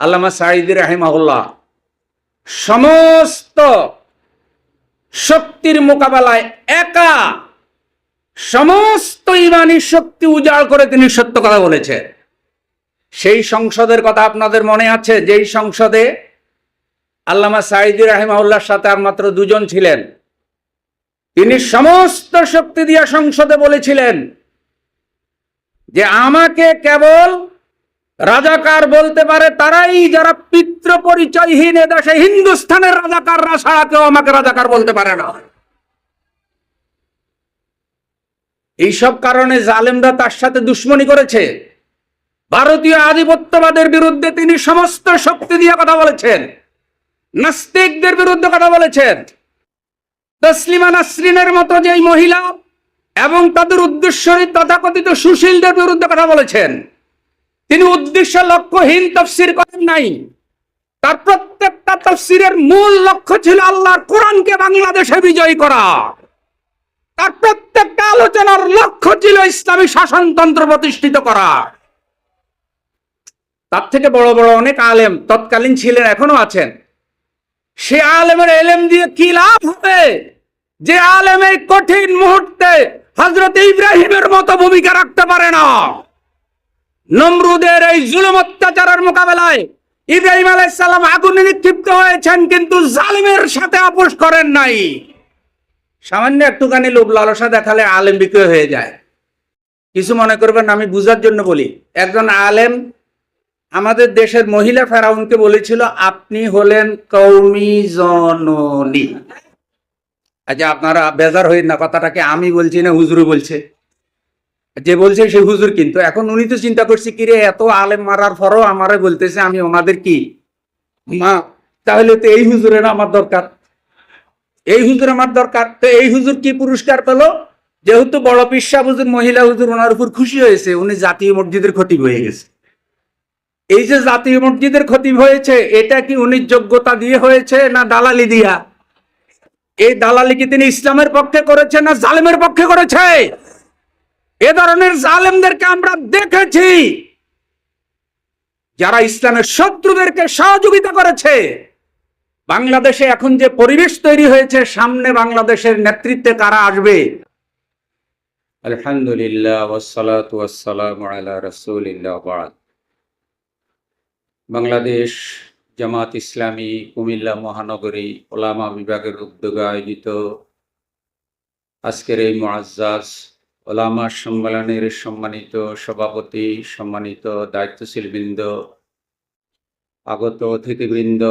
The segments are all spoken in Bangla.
আল্লামা সাঈদ রাহিমাহুল্লাহ, সমস্ত শক্তির মোকাবেলায় একা সমস্ত ইমানি শক্তি উজাড় করে তিনি সত্য কথা বলেছেন। সেই সংসদের কথা আপনাদের মনে আছে? যেই সংসদে আল্লামা সাঈদি রাহিমাউল্লাহর সাথে আর মাত্র দুজন ছিলেন, তিনি সমস্ত শক্তি দিয়ে সংসদে বলেছিলেন যে আমাকে কেবল রাজাকার বলতে পারে, তারাই যারা পিতৃ পরিচয়হীন এদেশে হিন্দুস্থানের রাজাকাররা ছাড়া কেউ আমাকে রাজাকার বলতে পারে না। এইসব কারণে জালেমরা তার সাথে দুশ্মনী করেছে। ভারতীয় আধিপত্যবাদের বিরুদ্ধে তিনি সমস্ত শক্তি দিয়ে কথা বলেছেন। নাস্তিকদের বিরুদ্ধে কথা বলেছেন। তসলিমা নাসরিনের মতো যেই মহিলা এবং তাদের উদ্দেশ্যই তথাকথিত সুশীলদের বিরুদ্ধে কথা বলেছেন। তিনি উদ্দেশ্য লক্ষ্যহীন তফসির করেন নাই। তার প্রত্যেকটা তফসিরের মূল লক্ষ্য ছিল আল্লাহর কোরআনকে বাংলাদেশে বিজয়ী করা। তার প্রত্যেকটা আলোচনার লক্ষ্য ছিল ইসলামী শাসনতন্ত্র প্রতিষ্ঠিত করা। তার থেকে বড় বড় অনেক আলেম তৎকালীন ছিলেন, এখনও আছেন। সে আলেমের এলেম দিয়ে কি লাভ হবে? যে আলেম এই কঠিন মুহূর্তে হজরত ইব্রাহিমের মতো ভূমিকা রাখতে পারে না। নমরুদের এই জুলুম অত্যাচারের মোকাবেলায় ইব্রাহিম আলাইসাল্লাম আগুনে নিক্ষিপ্ত হয়েছেন, কিন্তু জালিমের সাথে আপোষ করেন নাই। সামান্য একটুখানি লোভ লালসা দেখালে আলেম বিক্রয় হয়ে যায়। কিছু মনে করবেন আমি বুঝার জন্য বলি। একজন আলেম আমাদের দেশের মহিলা ফেরাউনকে বলেছিল, আপনি হলেন কৌমি জননী। আচ্ছা আপনারা বেজার হই না, কথাটাকে আমি বলছি না হুজুর বলছে। যে বলছে সে হুজুর কিন্তু। এখন উনি তো চিন্তা করছে কিরে এত আলেম মারার পরও আমারে বলতেছে আমি ওনাদের কি? মা, তাহলে তো এই হুজুরের আমার দরকার। এই হুজুর আমার দরকার। তো এই হুজুর কি পুরস্কার পেল? যেহেতু বড় পিসা হুজুর, মহিলা হুজুর, ওনার উপর খুশি হয়েছে, উনি জাতীয় মসজিদের ক্ষতি হয়ে গেছে। এই যে জাতীয় মসজিদের ক্ষতি হয়েছে, এটা কি উনি যোগ্যতা দিয়ে হয়েছে না দালালি দিয়া? এই দালালি কি তিনি ইসলামের পক্ষে করেছে না জালেমের পক্ষে করেছে? এ ধরনের জালেমদেরকে আমরা দেখেছি, যারা ইসলামের শত্রুদেরকে সহযোগিতা করেছে। বাংলাদেশে এখন যে পরিবেশ তৈরি হয়েছে, সামনে বাংলাদেশের নেতৃত্বে কারা আসবে? আলহামদুলিল্লাহ বাংলাদেশ জামাত ইসলামী কুমিল্লা মহানগরী ওলামা বিভাগের উদ্যোগে আয়োজিত আজকের এই মুআজ্জাজ ওলামা সম্মেলনের সম্মানিত সভাপতি, সম্মানিত দায়িত্বশীল বৃন্দ আগত অতিথিবৃন্দ,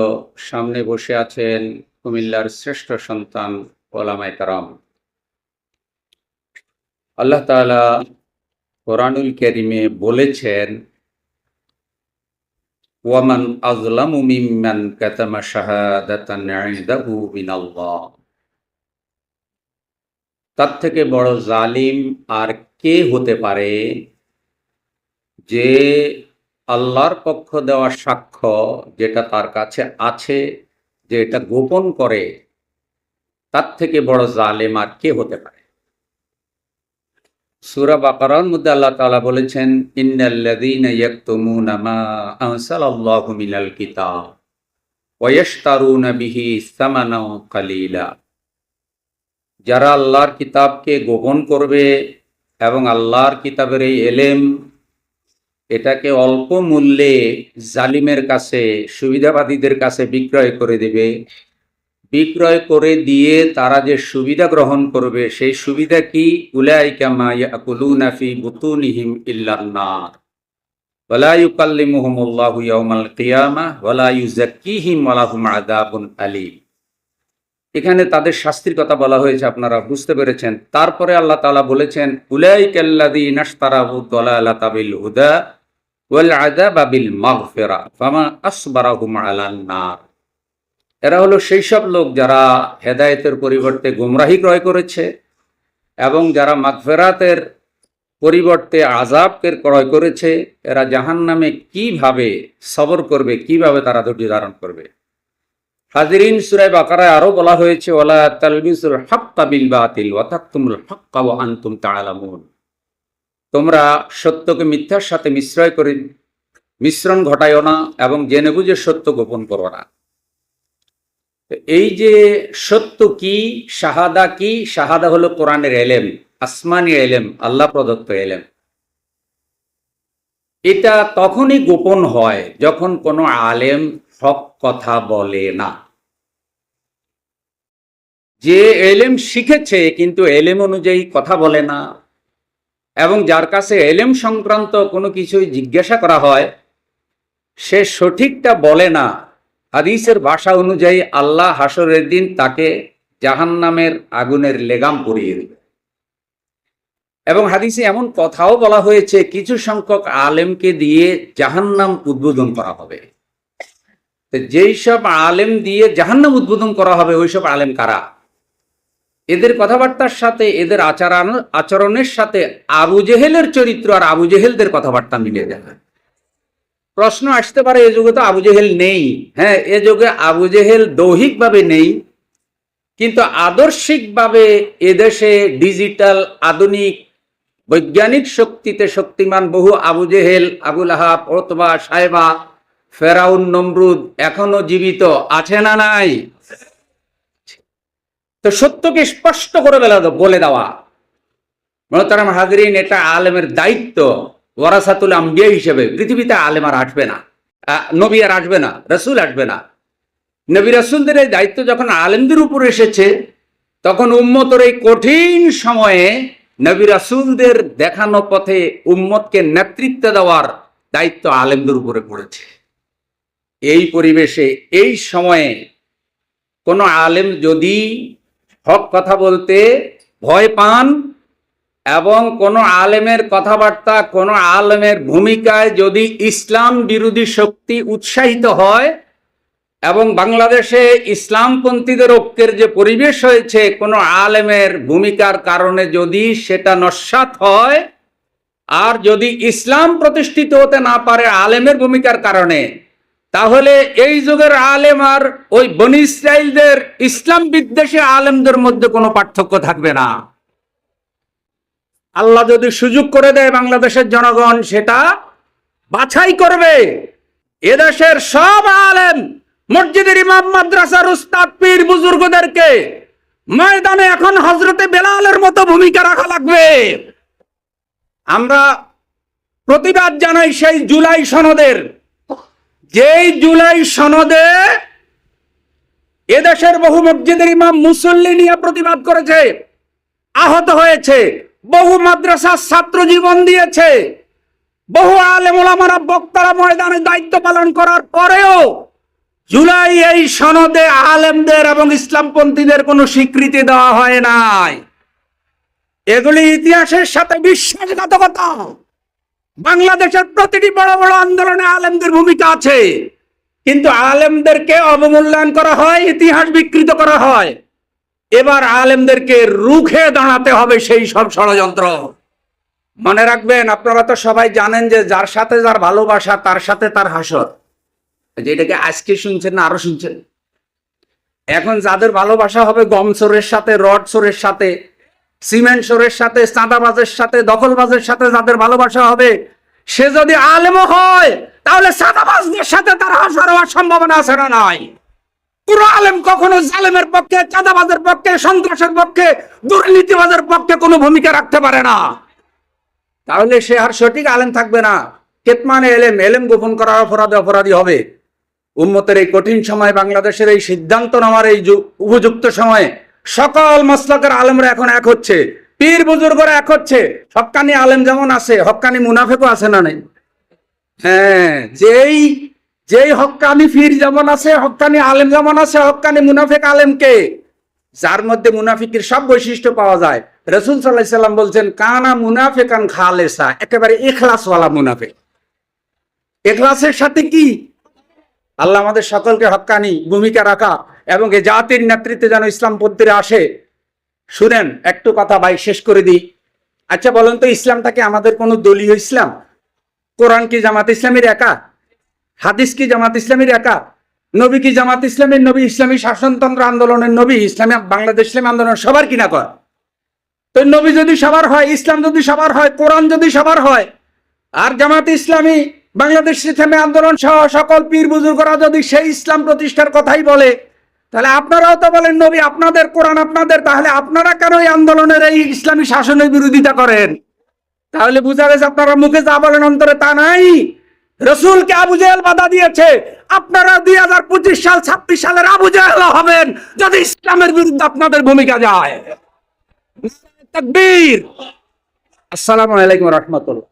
সামনে বসে আছেন কুমিল্লার শ্রেষ্ঠ সন্তান ওলামায় কারাম। আল্লাহ তালা কোরআনুল কেরিমে বলেছেন ওয়ামান আজলামু মিম্মান কাতামা শাহাদাতান ইনদাহু মিনাল্লাহ। তার থেকে বড় জালিম আর কে হতে পারে যে আল্লাহর পক্ষ দেওয়া সাক্ষ্য যেটা তার কাছে আছে, যে এটা গোপন করে, তার থেকে বড় জালেম আর কে হতে পারে? সূরা বাকারার মধ্যে আল্লাহ তাআলা বলেছেন ইন্নাল্লাযীনা কিতাব বিহি কালীলা। যারা আল্লাহর কিতাবকে গোপন করবে এবং আল্লাহর কিতাবের এই এলেম, এটাকে অল্প মূল্যে জালিমের কাছে, সুবিধাবাদীদের কাছে বিক্রয় করে দেবে। বিক্রয় করে দিয়ে তারা যে সুবিধা গ্রহণ করবে, সেই সুবিধা কি? উলাইকামা ইয়াকুলুনা ফি বুতুনিহিম আলীম। এখানে তাদের শাস্তির কথা বলা হয়েছে, আপনারা বুঝতে পেরেছেন। তারপরে আল্লাহ তাআলা বলেছেন বিল হুদা ওয়াল আযাবা বিল মাগফিরা নার। এরা হলো সেই সব লোক যারা হেদায়েতের পরিবর্তে গুমরাহি ক্রয় করেছে এবং যারা মাগফেরাতের পরিবর্তে আজাবকে ক্রয় করেছে, এরা জাহান নামে কীভাবে সবর করবে, কীভাবে তারা ধৈর্য ধারণ করবে? হাজিরিন সুরাই বাকারায় আরও বলা হয়েছে ওলা তালবিসুল হাক্কা বিল বাতিল হাক্কা তোমরা সত্যকে মিথ্যার সাথে মিশ্রয় করে, মিশ্রণ ঘটায়ও না এবং জেনে বুঝে সত্য গোপন করো না। এই যে সত্য কি, শাহাদা কি, শাহাদা হলো কোরআনের এলেম, আসমানি এলেম, আল্লাহ প্রদত্ত এলেম। এটা তখনই গোপন হয় যখন কোনো আলেম হক কথা বলে না। যে এলেম শিখেছে কিন্তু এলেম অনুযায়ী কথা বলে না। এবং যার কাছে এলেম সংক্রান্ত কোনো কিছুই জিজ্ঞাসা করা হয়, সে সঠিকটা বলে না। হাদিসের ভাষা অনুযায়ী আল্লাহ হাসরের দিন তাকে জাহান্নামের আগুনের লেগাম পরিয়ে দেবে। এবং হাদিসে এমন কথাও বলা হয়েছে, কিছু সংখ্যক আলেমকে দিয়ে জাহান্নাম উদ্বোধন করা হবে। যেই সব আলেম দিয়ে জাহান্নাম উদ্বোধন করা হবে ওইসব আলেম কারা? এদের কথাবার্তার সাথে, এদের আচরণ আচরণের সাথে আবু জেহেলের চরিত্র আর আবু জেহেলদের কথাবার্তা মিলে যাবে প্রশ্ন আসতে পারে, এ যুগে তো আবু জেহেল নেই। হ্যাঁ এ যুগে আবু জেহেল দৈহিকভাবে নেই, কিন্তু আদর্শিকভাবে এদেশে ডিজিটাল, আধুনিক, বৈজ্ঞানিক শক্তিতে শক্তিমান বহু আবু জেহেল, আবুল আহাব, ওতবা সাহেবা ফেরাউন, নমরুদ এখনও জীবিত, আছে না নাই? তো সত্যকে স্পষ্ট করে বেলা দেওয়া। মহতারাম হাজরিন, এটা আলেমের দায়িত্ব, ওয়ারাসাতুল আম্বিয়া হিসেবে। পৃথিবীতে আলেম আর আসবে না নবী আর আসবে না, রসুল আসবে না। নবী রসুলদের এই দায়িত্ব যখন আলেমদের উপর এসেছে, তখন উম্মতর এই কঠিন সময়ে নবী রাসুলদের দেখানো পথে উম্মতকে নেতৃত্ব দেওয়ার দায়িত্ব আলেমদের উপরে পড়েছে। এই পরিবেশে, এই সময়ে কোনো আলেম যদি হক কথা বলতে ভয় পান এবং কোনো আলেমের কথাবার্তা, কোনো আলেমের ভূমিকায় যদি ইসলাম বিরোধী শক্তি উৎসাহিত হয় এবং বাংলাদেশে ইসলামপন্থীদের ঐক্যের যে পরিবেশ হয়েছে, কোনো আলেমের ভূমিকার কারণে যদি সেটা নস্বাত হয়, আর যদি ইসলাম প্রতিষ্ঠিত হতে না পারে আলেমের ভূমিকার কারণে তাহলে এই যুগের আলেম আর ওই বনি ইসরায়েলদের ইসলাম বিদ্বেষী আলেমদের মধ্যে কোনো পার্থক্য থাকবে না। আল্লাহ যদি সুযোগ করে দেয় বাংলাদেশের জনগণ, সেটা বাছাই করবে। এদেশের সব আলেম মসজিদের ইমাম, মাদ্রাসার উস্তাদ, পীর বুজুর্গদেরকে ময়দানে এখন হজরতে বেলালের মতো ভূমিকা রাখা লাগবে। আমরা প্রতিবাদ জানাই সেই জুলাই সনদের যেই জুলাই সনদে এদেশের বহু মসজিদের ইমাম মুসল্লি নিয়ে প্রতিবাদ করেছে, আহত হয়েছে, বহু মাদ্রাসার ছাত্র জীবন দিয়েছে, বহু আলেম ওলামারা বক্তারা ময়দানে দায়িত্ব পালন করার পরেও জুলাই এই সনদে আলেমদের এবং ইসলামপন্থীদের কোনো স্বীকৃতি দেওয়া হয় নাই। এগুলি ইতিহাসের সাথে বিশ্বাসঘাতকতা। বাংলাদেশের প্রতিটি বড় বড় আন্দোলনে আলেমদের ভূমিকা আছে। কিন্তু আলেমদেরকে অবমূল্যায়ন করা হয়, ইতিহাস বিকৃত করা হয়। এবার আলেমদেরকে রুখে দাঁড়াতে হবে সেই সব ষড়যন্ত্র। মনে রাখবেন, আপনারা তো সবাই জানেন যে যার সাথে যার ভালোবাসা, তার সাথে তার হাসর। যেটাকে আজকে শুনছেন না, আরও শুনছেন? এখন যাদের ভালোবাসা হবে গম চোরের সাথে, রড চোরের সাথে সিমেন্ট চোরের সাথে, চাঁদাবাজের সাথে, দখলবাজের সাথে যাদের ভালোবাসা হবে, সে যদি আলেমও হয়, তাহলে চাঁদাবাজদের সাথে তার হাসর হওয়ার সম্ভাবনা আছে না নাই? পুরো আলেম কখনো জালেমের পক্ষে, চাঁদাবাজের পক্ষে, সন্ত্রাসের পক্ষে, দুর্নীতিবাজের পক্ষে কোনো ভূমিকা রাখতে পারে না। তাহলে সে আর সঠিক আলেম থাকবে না। কেতমানে এলেম এলেম গোপন করার অপরাধে অপরাধী হবে। উম্মতের এই কঠিন সময়, বাংলাদেশের এই সিদ্ধান্ত নেওয়ার এই উপযুক্ত সময়ে সকল মসলকের আলেমরা এখন এক হচ্ছে। পীর বুজুর্গরা এক হচ্ছে। হক্কানি আলেম যেমন আছে হক্কানি মুনাফেকও আছে না নেই? হ্যাঁ যেই যেই হক্কানি ফির যেমন আছে হক্কানি আলেম যেমন আছে হক্কানি মুনাফেক আলেমকে, যার মধ্যে মুনাফিকের সব বৈশিষ্ট্য পাওয়া যায়। রসুল সাল্লাহ সাল্লাম বলছেন, কানা মুনাফেকান খালেসা একেবারে এখলাসওয়ালা মুনাফেক। এখলাসের সাথে কি? আল্লাহ আমাদের সকলকে হক্কানি ভূমিকা রাখা। এবং এই জাতির নেতৃত্বে যেন ইসলামপন্থীরা আসে, শুনেন, একটু কথা ভাই, শেষ করে দিই। আচ্ছা বলেন তো ইসলামটাকে আমাদের কোনো দলীয় ইসলাম? কোরআন কি জামাত ইসলামের একা? হাদিস কি জামাত ইসলামের একা? নবী কি জামাত ইসলামের নবী? ইসলামী শাসনতন্ত্র আন্দোলনের নবী? ইসলামী বাংলাদেশ ইসলামী আন্দোলন সবার কিনা কর তো নবী যদি সবার হয়, ইসলাম যদি সবার হয়, কোরআন যদি সবার হয়, আর জামাত ইসলামী বাংলাদেশ ইসলামী আন্দোলন সহ সকল পীর বুজুর্গরা যদি সেই ইসলাম প্রতিষ্ঠার কথাই বলে তাহলে আপনারাও তো বলেন, নবী, আপনাদের কোরআন আপনাদের, তাহলে আপনারা কেন এই আন্দোলনের এই ইসলামী শাসনের বিরোধিতা করেন? তাহলে বুঝা গেছে আপনারা মুখে যা বলেন, অন্তরে তা নাই। রসুলকে আবু জেহেল বাধা দিয়েছে। আপনারা দুই হাজার পঁচিশ সাল, ছাব্বিশ সালের আবু জেহেল হবেন যদি ইসলামের বিরুদ্ধে আপনাদের ভূমিকা যায়। আসসালামু আলাইকুম রহমতুল্লাহ।